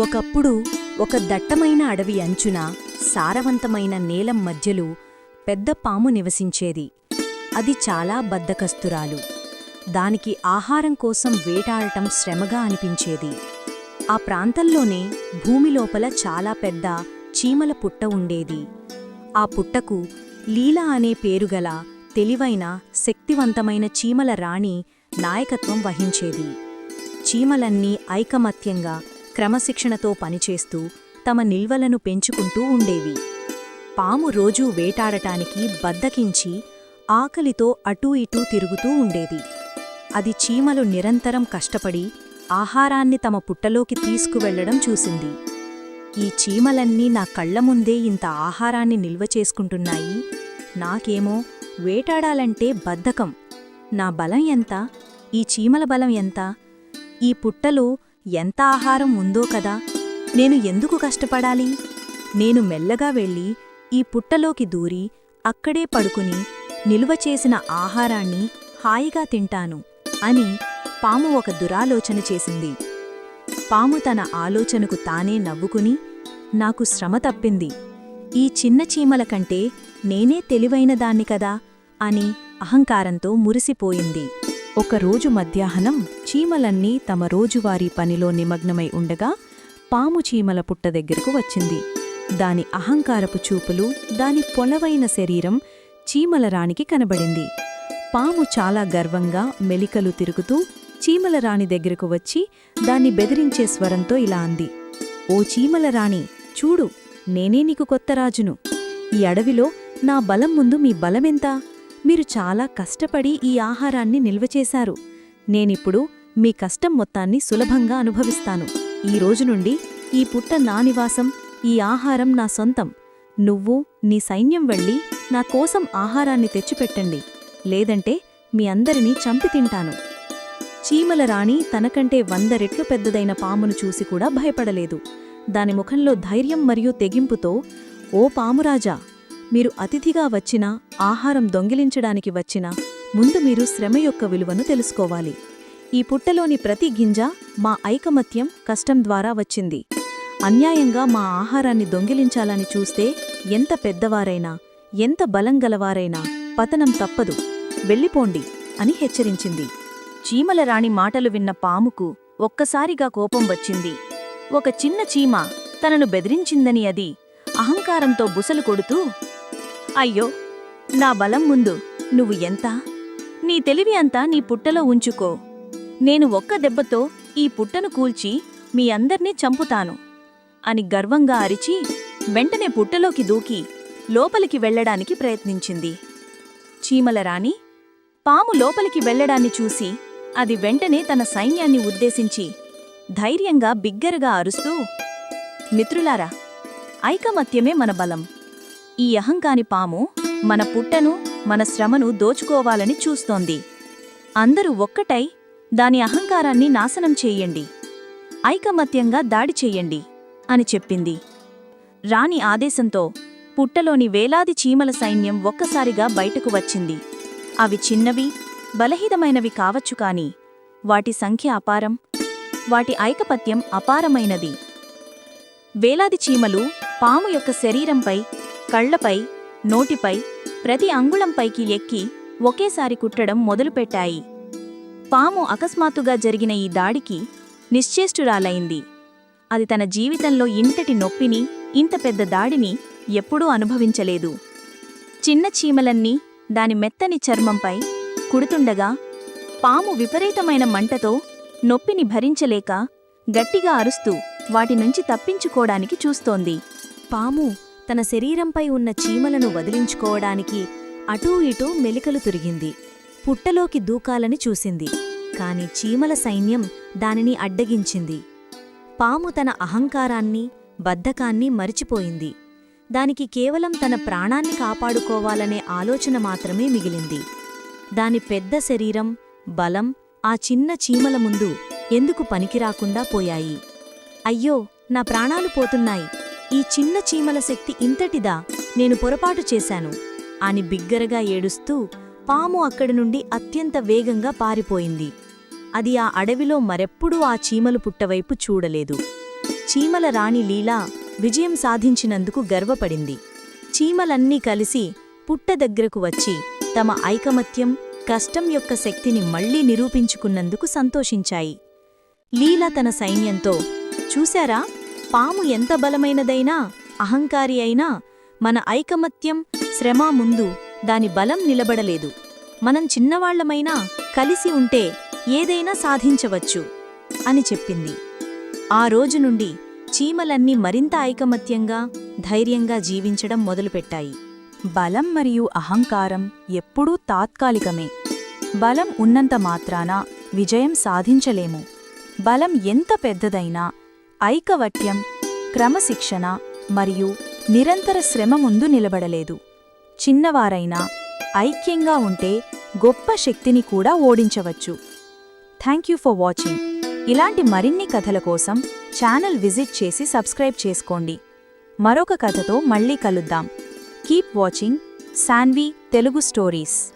ఒకప్పుడు ఒక దట్టమైన అడవి అంచున సారవంతమైన నేలం మధ్యలో పెద్ద పాము నివసించేది. అది చాలా బద్దకస్తురాలు. దానికి ఆహారం కోసం వేటాడటం శ్రమగా అనిపించేది. ఆ ప్రాంతంలోనే భూమి లోపల చాలా పెద్ద చీమల పుట్ట ఉండేది. ఆ పుట్టకు లీలా అనే పేరుగల తెలివైన శక్తివంతమైన చీమల రాణి నాయకత్వం వహించేది. చీమలన్నీ ఐకమత్యంగా క్రమశిక్షణతో పనిచేస్తూ తమ నిల్వలను పెంచుకుంటూ ఉండేవి. పాము రోజూ వేటాడటానికి బద్దకించి ఆకలితో అటూ ఇటూ తిరుగుతూ ఉండేది. అది చీమలు నిరంతరం కష్టపడి ఆహారాన్ని తమ పుట్టలోకి తీసుకువెళ్ళడం చూసింది. ఈ చీమలన్నీ నా కళ్ళ ముందే ఇంత ఆహారాన్ని నిల్వ చేసుకుంటున్నాయి. నాకేమో వేటాడాలంటే బద్ధకం. నా బలం ఎంత? ఈ చీమల బలం ఎంత? ఈ పుట్టలో ఎంత ఆహారం ఉందో కదా. నేను ఎందుకు కష్టపడాలి? నేను మెల్లగా వెళ్ళి ఈ పుట్టలోకి దూరి అక్కడే పడుకుని నిల్వ చేసిన ఆహారాన్ని హాయిగా తింటాను అని పాము ఒక దురాలోచన చేసింది. పాము తన ఆలోచనకు తానే నవ్వుకుని నాకు శ్రమ తప్పింది. ఈ చిన్న చీమల కంటే నేనే తెలివైనదాన్ని కదా అని అహంకారంతో మురిసిపోయింది. ఒకరోజు మధ్యాహ్నం చీమలన్నీ తమ రోజువారీ పనిలో నిమగ్నమై ఉండగా పాము చీమల పుట్ట దగ్గరకు వచ్చింది. దాని అహంకారపు చూపులు దాని పొలవైన శరీరం చీమల రాణికి కనబడింది. పాము చాలా గర్వంగా మెలికలు తిరుగుతూ చీమల రాణి దగ్గరకు వచ్చి దాన్ని బెదిరించే స్వరంతో ఇలా అంది. ఓ చీమల రాణి చూడు నేనే నీకు కొత్త రాజును. ఈ అడవిలో నా బలం ముందు మీ బలమెంత? మీరు చాలా కష్టపడి ఈ ఆహారాన్ని నిల్వచేశారు నేనిప్పుడు మీ కష్టం మొత్తాన్ని సులభంగా అనుభవిస్తాను. ఈ రోజు నుండి ఈ పుట్ట నా నివాసం ఈ ఆహారం నా సొంతం. నువ్వు నీ సైన్యం వెళ్ళి నా కోసం ఆహారాన్ని తెచ్చిపెట్టండి. లేదంటే మీ అందరినీ చంపి తింటాను. చీమల రాణి తనకంటే వంద రెట్లు పెద్దదైన పామును చూసి కూడా భయపడలేదు. దాని ముఖంలో ధైర్యం మరియు తెగింపుతో ఓ పామురాజా మీరు అతిథిగా వచ్చినా ఆహారం దొంగిలించడానికి వచ్చినా ముందు మీరు శ్రమ యొక్క విలువను తెలుసుకోవాలి. ఈ పుట్టలోని ప్రతి గింజ మా ఐకమత్యం కష్టం ద్వారా వచ్చింది. అన్యాయంగా మా ఆహారాన్ని దొంగిలించాలని చూస్తే ఎంత పెద్దవారైనా ఎంత బలంగలవారైనా పతనం తప్పదు. వెళ్ళిపోండి అని హెచ్చరించింది. చీమల రాణి మాటలు విన్న పాముకు ఒక్కసారిగా కోపం వచ్చింది. ఒక చిన్న చీమ తనను బెదిరించిందని అది అహంకారంతో బుసలు కొడుతూ అయ్యో నా బలం ముందు. నువ్వు ఎంత? నీ తెలివి అంతా నీ పుట్టలో ఉంచుకో. నేను ఒక్క దెబ్బతో ఈ పుట్టను కూల్చి మీ అందర్నీ చంపుతాను అని గర్వంగా అరిచి వెంటనే పుట్టలోకి దూకి లోపలికి వెళ్ళడానికి ప్రయత్నించింది. చీమల రాణి పాము లోపలికి వెళ్ళడాన్ని చూసి అది వెంటనే తన సైన్యాన్ని ఉద్దేశించి ధైర్యంగా బిగ్గరగా అరుస్తూ మిత్రులారా ఐకమత్యమే మన బలం. ఈ అహంకాని పాము మన పుట్టను మన శ్రమను దోచుకోవాలని చూస్తోంది. అందరూ ఒక్కటై దాని అహంకారాన్ని నాశనం చేయండి. ఐకమత్యంగా దాడి చెయ్యండి అని చెప్పింది. రాణి ఆదేశంతో పుట్టలోని వేలాది చీమల సైన్యం ఒక్కసారిగా బయటకు వచ్చింది. అవి చిన్నవి బలహీనమైనవి కావచ్చు కాని వాటి సంఖ్య అపారం వాటి ఐకపత్యం అపారమైనది. వేలాది చీమలు పాము యొక్క శరీరంపై కళ్ళపై నోటిపై ప్రతి అంగుళంపైకి ఎక్కి ఒకేసారి కుట్టడం మొదలుపెట్టాయి. పాము అకస్మాత్తుగా జరిగిన ఈ దాడికి నిశ్చేష్టురాలైంది. అది తన జీవితంలో ఇంతటి నొప్పిని ఇంత పెద్ద దాడిని ఎప్పుడూ అనుభవించలేదు. చిన్న చీమలన్నీ దాని మెత్తని చర్మంపై కుడుతుండగా పాము విపరీతమైన మంటతో నొప్పిని భరించలేక గట్టిగా అరుస్తూ వాటి నుంచి తప్పించుకోడానికి చూస్తోంది. పాము తన శరీరంపై ఉన్న చీమలను వదిలించుకోవడానికి అటూ ఇటూ మెలికలు తిరిగింది. పుట్టలోకి దూకాలని చూసింది. కాని చీమల సైన్యం దానిని అడ్డగించింది. పాము తన అహంకారాన్ని బద్ధకాన్ని మరిచిపోయింది. దానికి కేవలం తన ప్రాణాన్ని కాపాడుకోవాలనే ఆలోచన మాత్రమే మిగిలింది. దాని పెద్ద శరీరం బలం ఆ చిన్న చీమల ముందు ఎందుకు పనికిరాకుండా పోయాయి? అయ్యో నా ప్రాణాలు పోతున్నాయి. ఈ చిన్న చీమల శక్తి ఇంతటిదా నేను పొరపాటు చేశాను అని బిగ్గరగా ఏడుస్తూ పాము అక్కడి నుండి అత్యంత వేగంగా పారిపోయింది. అది ఆ అడవిలో మరెప్పుడూ ఆ చీమలు పుట్టవైపు చూడలేదు. చీమల రాణి లీలా విజయం సాధించినందుకు గర్వపడింది. చీమలన్నీ కలిసి పుట్ట దగ్గరకు వచ్చి తమ ఐకమత్యం కష్టం యొక్క శక్తిని మళ్ళీ నిరూపించుకున్నందుకు సంతోషించాయి. లీలా తన సైన్యంతో చూశారా? పాము ఎంత బలమైనదైనా అహంకారి అయినా మన ఐకమత్యం శ్రమ ముందు దాని బలం నిలబడలేదు. మనం చిన్నవాళ్ళమైనా కలిసి ఉంటే ఏదైనా సాధించవచ్చు అని చెప్పింది. ఆ రోజు నుండి చీమలన్నీ మరింత ఐకమత్యంగా ధైర్యంగా జీవించడం మొదలుపెట్టాయి. బలం మరియు అహంకారం ఎప్పుడూ తాత్కాలికమే. బలం ఉన్నంత మాత్రాన విజయం సాధించలేము. బలం ఎంత పెద్దదైనా ఐకవట్యం క్రమశిక్షణ మరియు నిరంతర శ్రమ ముందు నిలబడలేదు. చిన్నవారైనా ఐక్యంగా ఉంటే గొప్ప శక్తిని కూడా ఓడించవచ్చు. థ్యాంక్ యూ ఫర్ వాచింగ్ ఇలాంటి మరిన్ని కథల కోసం ఛానల్ విజిట్ చేసి సబ్స్క్రైబ్ చేసుకోండి. మరొక కథతో మళ్ళీ కలుద్దాం. Keep watching Sanvi Telugu stories